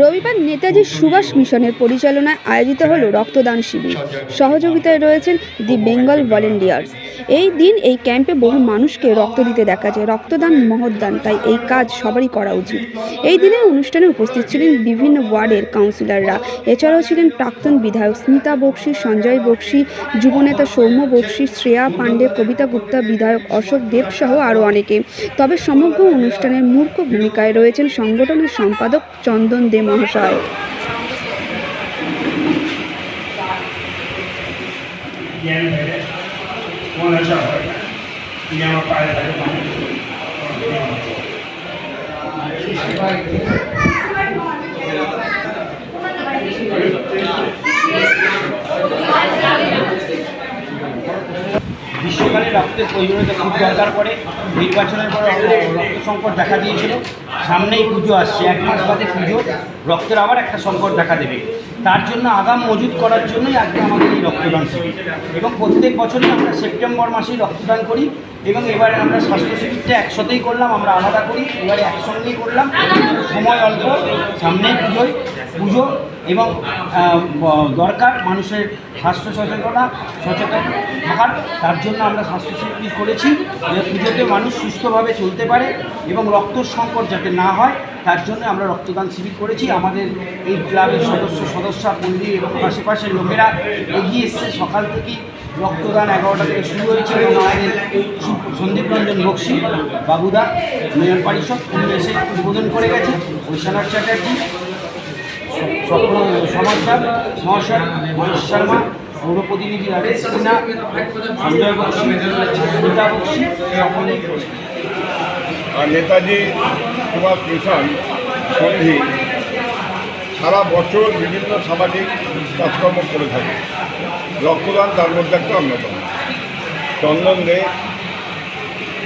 রবিবার নেতাজি সুভাষ মিশনের পরিচালনায় আয়োজিত হলো রক্তদান শিবির। সহযোগিতায় রয়েছেন দি বেঙ্গল ভলেন্টিয়ার্স। এই দিন এই ক্যাম্পে বহু মানুষকে রক্ত দিতে দেখা যায়। রক্তদান, মহৎদান, তাই এই কাজ সবারই করা উচিত। এই দিনে অনুষ্ঠানে উপস্থিত ছিলেন বিভিন্ন ওয়ার্ডের কাউন্সিলররা। এছাড়াও ছিলেন প্রাক্তন বিধায়ক স্মিতা বক্সি, সঞ্জয় বক্সি, যুবনেতা সৌম্য বক্সি, শ্রেয়া পাণ্ডে, কবিতা গুপ্তা, বিধায়ক অশোক দেব সহ আরও অনেকে। তবে সমগ্র অনুষ্ঠানের মূর্খ ভূমিকায় রয়েছেন সংগঠনের সম্পাদক চন্দন দে মহাশয়। জ্ঞান 今天我发的还是方便面，没有那么多。গ্রীষ্মকালে রক্তের প্রয়োজনীয়তা খুব দরকার পড়ে। নির্বাচনের পর রক্ত সংকট দেখা দিয়েছিল। সামনেই পুজো আসছে, এক মাস বাদে পুজো। রক্তের আবার একটা সংকট দেখা দেবে। তার জন্য আগাম মজুত করার জন্যই আজকে আমাদের এই রক্তদান শিবির। এবং প্রত্যেক বছরই আমরা সেপ্টেম্বর মাসেই রক্তদান করি। এবং এবারে আমরা স্বাস্থ্য শিবিরটা একসাথেই করলাম, আমরা আলাদা করি, এবারে একসঙ্গেই করলাম। সময় অল্প, সামনে পুজোয়, পুজো এবং দরকার মানুষের স্বাস্থ্য সচেতনতা, সচেতন থাকার। তার জন্য আমরা স্বাস্থ্য শিবির করেছি পুজোতে মানুষ সুস্থভাবে চলতে পারে এবং রক্ত সংকট যাতে না হয়, তার জন্য আমরা রক্তদান শিবির করেছি। আমাদের এই ক্লাবের সদস্য সদস্য পল্লী এবং আশেপাশের লোকেরা এগিয়ে এসছে। সকাল থেকেই রক্তদান এগারোটা থেকে শুরু হয়েছে এবং আমাদের বক্সি, বাবুদা, মেয়র পরিষদ, উনি এসে উদ্বোধন করে গেছে ঐশানাথ চ্যাটার্জি সমাচার, মহাশয় মহেশ শর্মা পৌর প্রতিনিধি সিনহা, সঞ্জয় বক্সি বক্সি নেতাজি সুভাষ মিশন সন্ধি, সারা বছর বিভিন্ন সামাজিক কাজকর্ম করে থাকে। রক্তদান তার মধ্যে একটা অন্যতম। চন্দন দে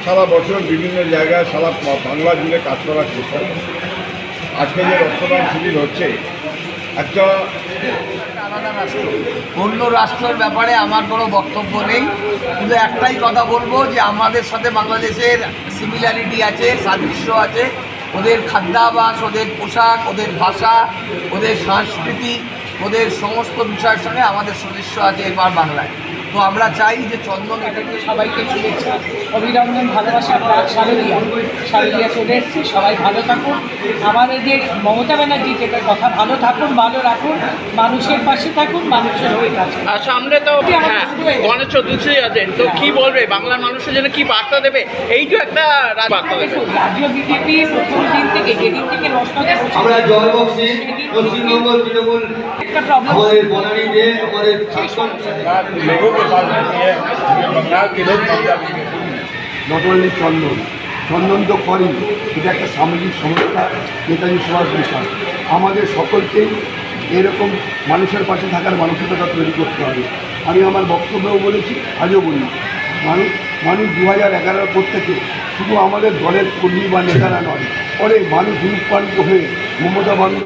সারা বছর বিভিন্ন জায়গায় সারা বাংলা জুড়ে কাজ করার চেষ্টা আজকে যে রক্তদান শিবির হচ্ছে, একটা অন্য রাষ্ট্রের ব্যাপারে আমার কোনো বক্তব্য নেই। শুধু একটাই কথা বলব যে আমাদের সাথে বাংলাদেশের সিমিলারিটি আছে, সাদৃশ্য আছে। ওদের খাদ্যাভাস, ওদের পোশাক, ওদের ভাষা, ওদের সংস্কৃতি, ওদের সমস্ত বিষয়ের সঙ্গে আমাদের সাদৃশ্য আছে এবার বাংলায়। তো আমরা চাই যে চন্দন এটাকে সবাইকে শুভেচ্ছা অভিনন্দন ভালোবাসা পাক শারদীয়া। শারদীয়া চলে এসছে সবাই ভালো থাকুন। আমাদের যে মমতা ব্যানার্জি যেটা কথা ভালো থাকুন ভালো রাখুন মানুষের পাশে থাকুন মানুষের হয়ে কাজ আচ্ছা আমরা সামনে তো সদস্য দুশ্রী আছেন তো কি বলবে? বাংলার মানুষের জন্য কি বার্তা দেবে? এই তো একটা বার্তা দেবে। চন্দন। চন্দন তো করেন এটা একটা সামাজিক সংস্থা নেতাজি সুভাষ বিশ্বাস। আমাদের সকলকেই এরকম মানুষের পাশে থাকার মানসিকতা তৈরি করতে হবে। আমি আমার বক্তব্যও বলেছি, আজও বলি। মানুষ মানুষ দু হাজার এগারোর পর থেকে শুধু আমাদের দলের কর্মী বা নেতারা নয়, অনেক মানুষ অনুপ্রাণিত হয়ে মমতা বন্দ্যোপাধ্যায়